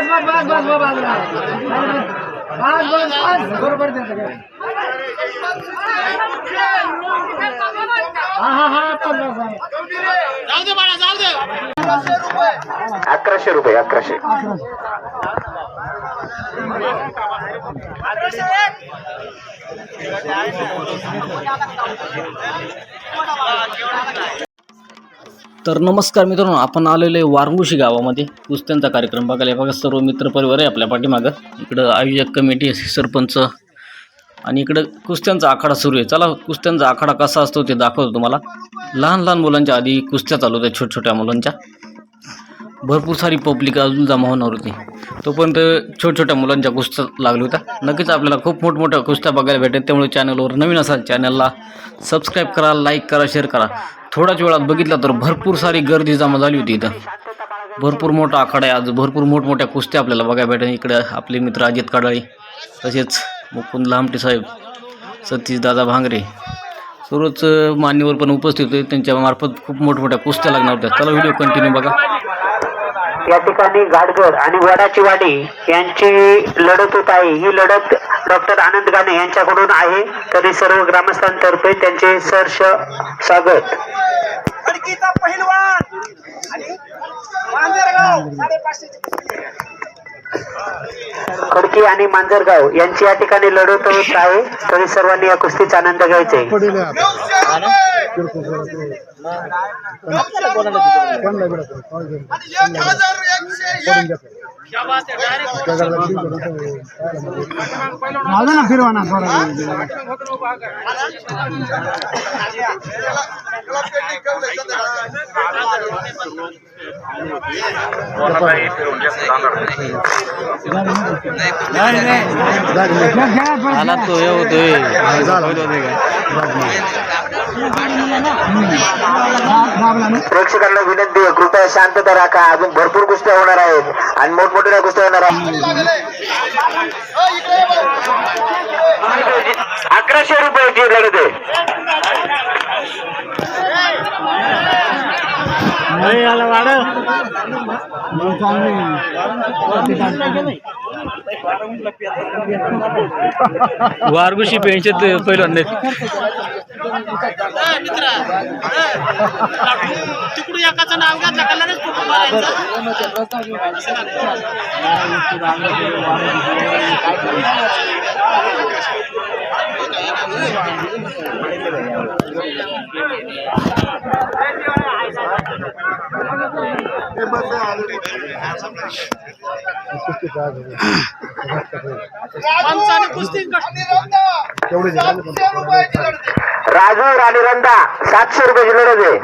बस बस बस बस बस बस बस बस बस बस बस बस अकराशे रुपये अकराशे। तर नमस्कार मित्रांनो आपण आलेलो आहे वारंगुशी गावामध्ये. कुस्त्यांचा कार्यक्रम बघायला. बघा सर्व मित्रपरिवार आहे आपल्या पाठीमागं. इकडं आयोजक कमिटी सरपंच. आणि इकडं कुस्त्यांचा आखाडा सुरू आहे. चला कुस्त्यांचा आखाडा कसा असतो ते दाखवतो तुम्हाला. लहान लहान मुलांच्या आधी कुस्त्या चालू होत्या छोट्या छोट्या मुलांच्या. भरपूर सारी पब्लिक अजून जमा होणार होती. तोपर्यंत छोट्या छोट्या मुलांच्या कुस्त्या लागल्या होत्या. नक्कीच आपल्याला खूप मोठमोठ्या कुस्त्या बघायला भेटेल. त्यामुळे चॅनलवर नवीन असाल चॅनलला सबस्क्राईब करा लाईक करा शेअर करा. थोड्याच वेळात बघितलं तर भरपूर सारी गर्दी जमा झाली होती इथं. भरपूर मोठा आखाडा आहे आज. भरपूर मोठमोठ्या कुस्त्या आपल्याला बघायला भेटेल. इकडे आपले मित्र अजित काडाळी तसेच मुकुंद लामटे साहेब सतीश दादा भांगरे. सर्वच मान्यवर पण उपस्थित होते. त्यांच्या मार्फत खूप मोठमोठ्या कुस्त्या लागणार होत्या. चला व्हिडिओ कंटिन्यू बघा. या ठिकाणी गाडगर आणि वडाची वाडी यांची लढत होत आहे. ही लढत डॉक्टर आनंद गाणे यांच्याकडून आहे. तरी सर्व ग्रामस्थांतर्फे त्यांचे सहर्ष स्वागत. खडकीचा पहिलवान आणि मांजरगाव साडेपाचशे खडकी आणि मांजरगाव यांची या ठिकाणी लढत होत आहे. तरी सर्वांनी या कुस्तीचा आनंद घ्यायचा. किरकोळ पण नाही. ना तो येऊ तो झाला. प्रेक्षकांना विनंती आहे कृपया शांतता राखा. अजून भरपूर कुस्त्या होणार आहेत आणि मोठमोठ्या कुस्त्या होणार आहेत. अकराशे रुपयाची लढत आहे. वारगुशी पेन्शन पहिल्यांदा. तिकडून एकाचं नाव घ्या कल्याणच फोटो मारायचा कुस्ती राजू राणी रंदा सातशे रुपये किलोच आहे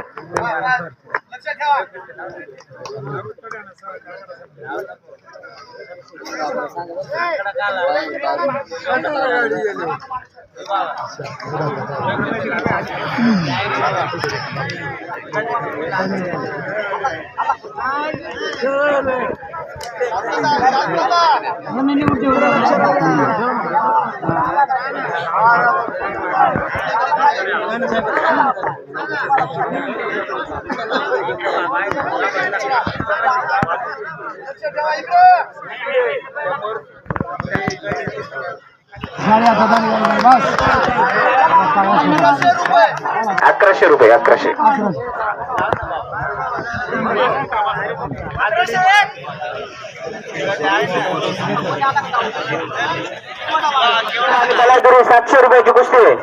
अकराशे रुपये. अकराशे त्याला तरी सातशे रुपयाची कुस्ती आहे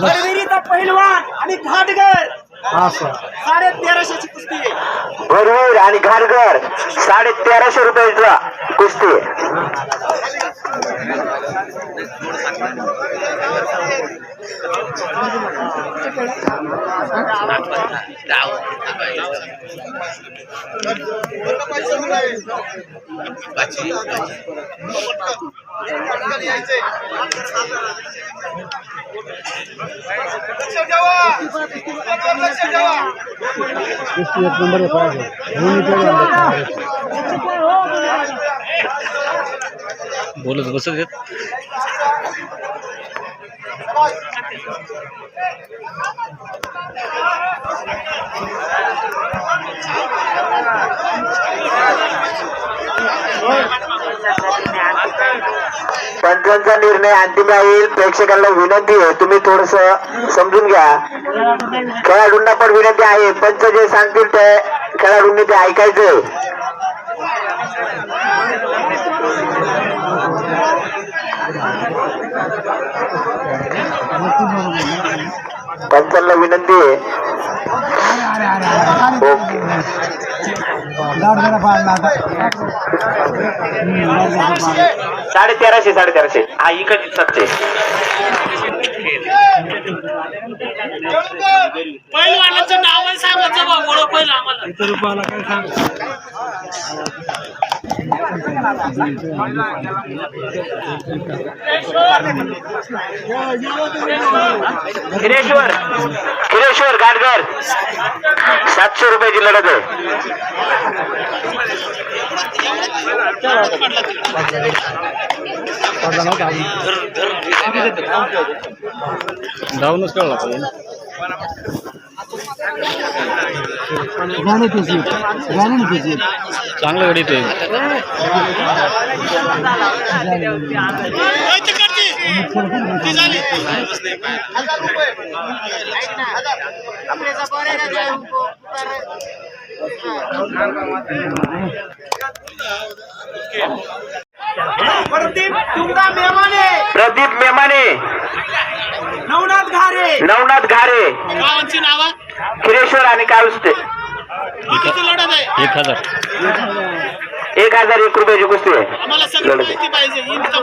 बरविरीचा पहिलवान आणि घाटगर साडे तेराशेची कुस्ती. आहे भरवीर आणि घाटगर साडे तेराशे रुपयाचा कुस्ती. एक नंबर का पास है वो निकल गया बोलत बसत आहेत. पंचांचा निर्णय अंतिम राहील. प्रेक्षकांना विनंती आहे तुम्ही थोडस समजून घ्या. खेळाडूंना पण विनंती आहे पंच जे सांगतील ते खेळाडूंनी ते ऐकायचं पंचांना विनंती आहे. ओके. साडे तेराशे साडे तेराशे हा इकडे सत्ते पहिलवानाचं नाव सांगायचं बा ओळख पहिलं आम्हाला. खिरेश्वर खिरेश्वर गाडगर सातशे रुपयाची लढत आहे धावूनच कळला पाहिजे चांगलं गडी ते. ओय, ते. करते. ती झाली. प्रदीप मेमाने. नवनाथ घारे. नवनाथ घारे. गावांची नावं. खिरेश्वर आणि काळुस्ते किती लढत आहे एक हजार एक हजार एक रुपयाची कुस्ती आहे आम्हाला सगळी लढत आहे. माहिती पाहिजे इतकं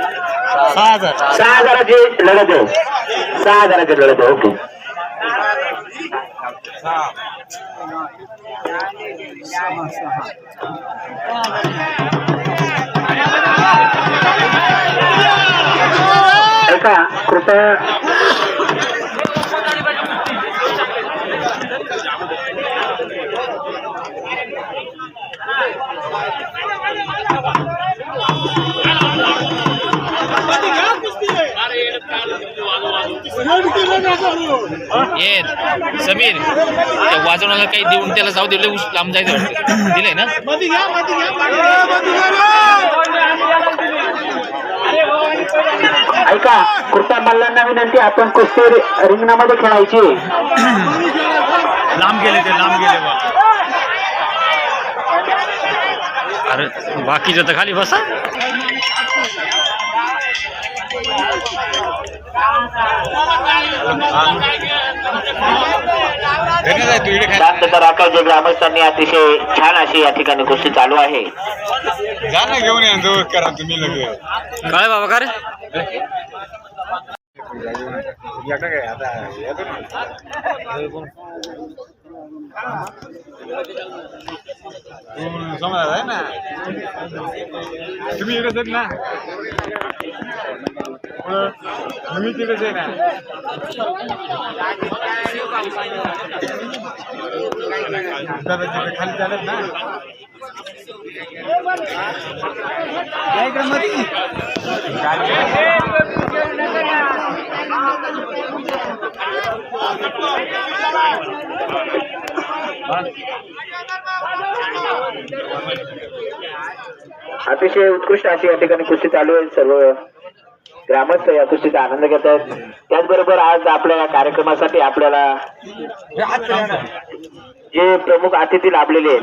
सहा हजार. सहा हजाराची लढत आहे सहा हजाराची लढत आहे ओके. ऐका कृपया ये समीर वाजवण्याला काही देऊन त्याला जाऊ दिले लांब जायचं वाटतं दिलंय ना? ऐका कृपया मल्लांना विनंती आपण कुस्ती रिंगणामध्ये खेळायची. लांब गेले ते लांब गेले अरे बाकीचं तर खाली बसा. शांतता राखायचे ग्रामस्थांनी अतिशय छान अशी या ठिकाणी कुस्ती चालू आहे. जा ना घेऊन या जवळ करा तुम्ही लगेच. काय बाबा का रे? समजा आहे ना? तुम्ही आहेत ना. पुढं तुम्ही तिकडेच आहे खाली चालत ना. अतिशय उत्कृष्ट अशी या ठिकाणी कुस्ती चालू आहे सर्व. ग्रामस्थ या कुस्तीचा आनंद घेत आहेत. त्याचबरोबर आज आपल्या या कार्यक्रमासाठी आपल्याला. जे प्रमुख अतिथी लाभलेले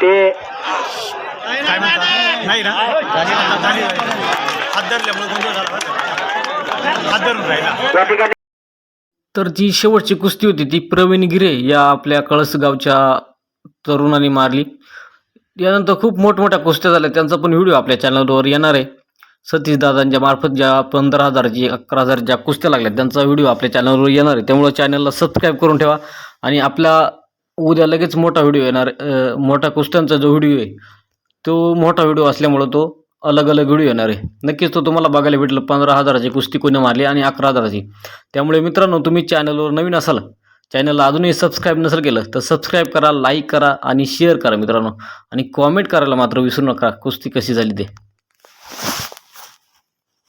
ते नाही ना? ठिकाणी तर जी शेवटची कुस्ती होती ती प्रवीण गिरे या आपल्या कळसगावच्या तरुणाने मारली. यानंतर खूप मोठमोठ्या कुस्त्या झाल्या. त्यांचा पण व्हिडिओ आपल्या चॅनलवर येणार आहे. सतीश दादांच्या मार्फत ज्या पंधरा हजारची अकरा हजार ज्या कुस्त्या लागल्या त्यांचा व्हिडिओ आपल्या चॅनलवर येणार आहे. त्यामुळं चॅनलला सबस्क्राईब करून ठेवा. आणि आपला उद्या लगेच मोठा व्हिडिओ येणार. मोठा कुस्त्यांचा जो व्हिडिओ आहे तो मोठा व्हिडिओ असल्यामुळं तो अलग अलग व्हिडिओ येणार आहे. नक्कीच तो तुम्हाला बघायला भेटलं. पंधरा हजाराची कुस्ती कोणी मारली आणि अकरा हजाराची. त्यामुळे मित्रांनो तुम्ही चॅनलवर नवीन असाल चॅनलला अजूनही सबस्क्राईब नसेल केलं तर सबस्क्राईब करा लाईक करा आणि शेअर करा मित्रांनो. आणि कॉमेंट करायला मात्र विसरू नका कुस्ती कशी झाली ते.